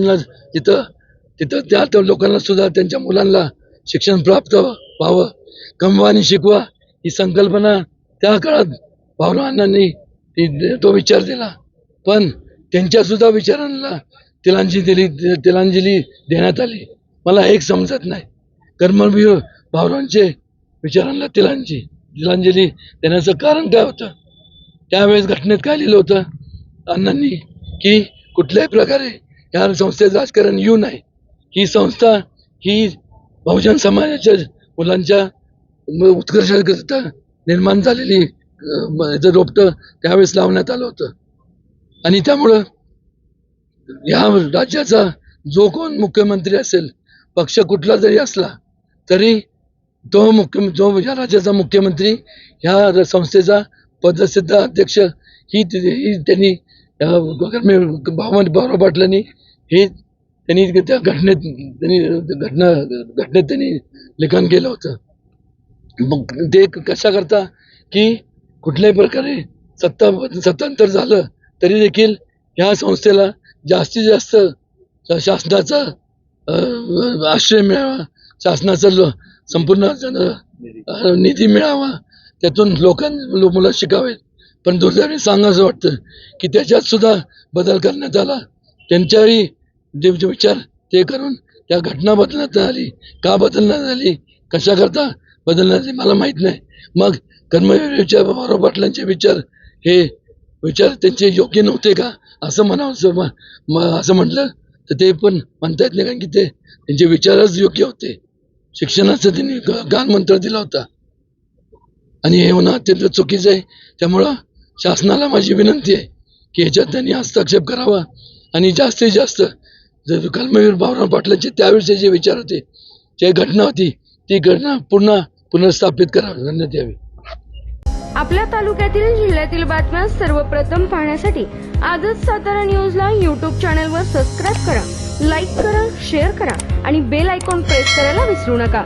तिथं तिथं त्या त्या लोकांना सुद्धा त्यांच्या मुलांना शिक्षण प्राप्त व्हावं. कमवा आणि शिकवा ही संकल्पना त्या काळात भावनांनी अण्णांनी ती- तो विचार दिला. पण त्यांच्यासुद्धा विचारांना तिलांजली दिली तिलांजली देण्यात आली. मला एक समजत नाही. कर्मवीर भावनांचे विचारांना तिलांजी तिलांजली देण्याचं कारण काय होतं? त्यावेळेस घटनेत काय लिहिलं होतं? अण्णांनी की कुठल्याही प्रकारे या संस्थेचं राजकारण येऊ नये. ही संस्था ही बहुजन समाजाच्या मुलांच्या उत्कर्षाकरिता निर्माण झालेली अं, रोपटं त्यावेळेस लावण्यात आलं होतं. आणि त्यामुळं ह्या राज्याचा जो कोण मुख्यमंत्री असेल पक्ष कुठला जरी असला तरी तो मुख्य जो या राज्याचा मुख्यमंत्री ह्या र- संस्थेचा पदसिद्ध अध्यक्ष ही ही त्यांनी भावना भाऊराव पाटलांनी हे त्यांनी त्या घटनेत त्यांनी घटना घटनेत त्यांनी लिखाण केलं होतं. मग ते कशा करता की कुठल्याही प्रकारे सत्ता सत्तांतर झालं तरी देखील ह्या संस्थेला जास्तीत जास्त शासनाचा आश्रय मिळावा शासनाचा संपूर्ण जन- निधी मिळावा त्यातून लोकां लो- मुलं शिकावेत. पण दुर्दैवाने सांगायचं वाटतं की त्याच्यात सुद्धा बदल करण्यात आला. त्यांच्याही जे विचार ते करून त्या घटना बदलण्यात आली. का बदलण्यात आली? कशा करता बदलण्यात आली मला माहीत नाही. मग कर्मवीरच्या भाऊराव पाटलांचे विचार हे विचार त्यांचे योग्य नव्हते का? असं म्हणावं असं म- असं म्हटलं तर ते पण म्हणता येत नाही कारण की ते त्यांचे विचारच योग्य होते. शिक्षणाचा त्यांनी गान मंत्र दिला होता. आणि हे होणं अत्यंत चुकीचं आहे. त्यामुळं शासनाला माझी विनंती आहे की याच्यात त्यांनी हस्तक्षेप करावा. आणि जास्तीत जास्त जर कर्मवीर भाऊराव पाटलांचे त्यावेळेचे जे विचार होते जे घटना होती ती घटना पुन्हा पुनर्स्थापित करावी करण्यात यावी आपल्या तालुक्यातील जिल्ह्यातील बातम्या सर्वप्रथम पाहण्यासाठी आजच सातारा न्यूजला यूट्यूब चॅनलवर सबस्क्राईब करा लाईक करा शेअर करा आणि बेल आयकॉन प्रेस करायला विसरू नका.